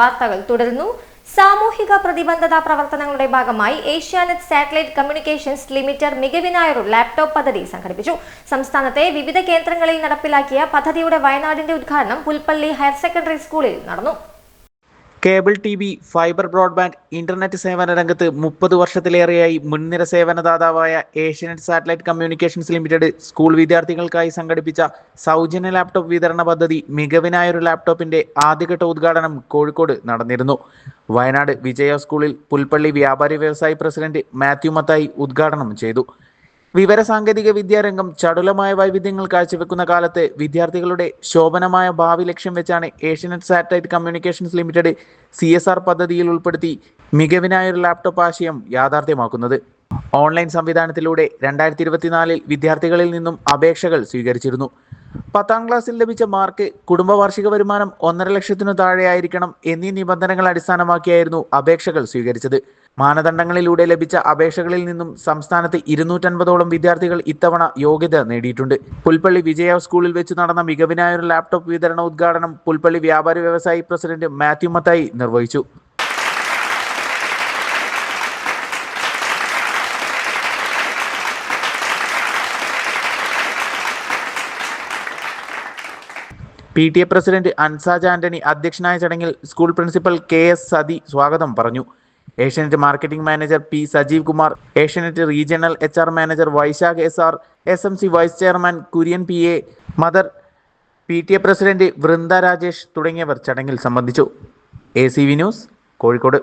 വാർത്തകൾ തുടരുന്നു. സാമൂഹിക പ്രതിബദ്ധത പ്രവർത്തനങ്ങളുടെ ഭാഗമായി ഏഷ്യാനെറ്റ് സാറ്റലൈറ്റ് കമ്മ്യൂണിക്കേഷൻസ് ലിമിറ്റഡ് മികവിനായൊരു ലാപ്ടോപ്പ് പദ്ധതി സംഘടിപ്പിച്ചു. സംസ്ഥാനത്തെ വിവിധ കേന്ദ്രങ്ങളിൽ നടപ്പിലാക്കിയ പദ്ധതിയുടെ വയനാടിന്റെ ഉദ്ഘാടനം പുൽപ്പള്ളി ഹയർ സെക്കൻഡറി സ്കൂളിൽ നടന്നു. Cable T V fibre broadband internet സേവന രംഗത്ത് മുപ്പത് വർഷത്തിലേറെയായി മുൻനിര സേവനദാതാവായ Asianet satellite communications limited school വിദ്യാർത്ഥികൾക്കായി സംഘടിപ്പിച്ച സൗജന്യ ലാപ്ടോപ്പ് വിതരണ പദ്ധതി മികവിനായൊരു ലാപ്ടോപ്പിന്റെ ആദ്യഘട്ട ഉദ്ഘാടനം കോഴിക്കോട് നടന്നിരുന്നു. വയനാട് വിജയ സ്കൂളിൽ പുൽപ്പള്ളി വ്യാപാരി വ്യവസായി പ്രസിഡന്റ് മാത്യു മത്തായി ഉദ്ഘാടനം ചെയ്തു. വിവരസാങ്കേതിക വിദ്യാരംഗം ചടുലമായ വൈവിധ്യങ്ങൾ കാഴ്ചവെക്കുന്ന കാലത്ത് വിദ്യാർത്ഥികളുടെ ശോഭനമായ ഭാവി ലക്ഷ്യം വെച്ചാണ് Asianet satellite communications limited C S R പദ്ധതിയിൽ ഉൾപ്പെടുത്തി മികവിനായ ഒരു ലാപ്ടോപ്പ് ആശയം യാഥാർത്ഥ്യമാക്കുന്നത്. ഓൺലൈൻ സംവിധാനത്തിലൂടെ രണ്ടായിരത്തി ഇരുപത്തിനാലിൽ വിദ്യാർത്ഥികളിൽ നിന്നും അപേക്ഷകൾ സ്വീകരിച്ചിരുന്നു. പത്താം ക്ലാസ്സിൽ ലഭിച്ച മാർക്ക് കുടുംബ വാർഷിക വരുമാനം ഒന്നര ലക്ഷത്തിനു താഴെയായിരിക്കണം എന്നീ നിബന്ധനകൾ അടിസ്ഥാനമാക്കിയായിരുന്നു അപേക്ഷകൾ സ്വീകരിച്ചത്. മാനദണ്ഡങ്ങളിലൂടെ ലഭിച്ച അപേക്ഷകളിൽ നിന്നും സംസ്ഥാനത്ത് ഇരുന്നൂറ്റൻപതോളം വിദ്യാർത്ഥികൾ ഇത്തവണ യോഗ്യത നേടിയിട്ടുണ്ട്. പുൽപ്പള്ളി വിജയ സ്കൂളിൽ വെച്ച് നടന്ന മികവിനായൊരു ലാപ്ടോപ്പ് വിതരണ ഉദ്ഘാടനം പുൽപ്പള്ളി വ്യാപാരി വ്യവസായി പ്രസിഡന്റ് മാത്യു മത്തായി നിർവഹിച്ചു. P T A president Ansaj Antony അധ്യക്ഷനായ ചടങ്ങിൽ school principal K S Sathi സ്വാഗതം പറഞ്ഞു. Asianet marketing manager P Sajeev Kumar Asianet regional H R manager Vaisakh S R S M C vice chairman Kurian P A mother P T A president Vrinda Rajesh തുടങ്ങിയവർ ചടങ്ങിൽ സംബന്ധിച്ചു. A C V news Kozhikode.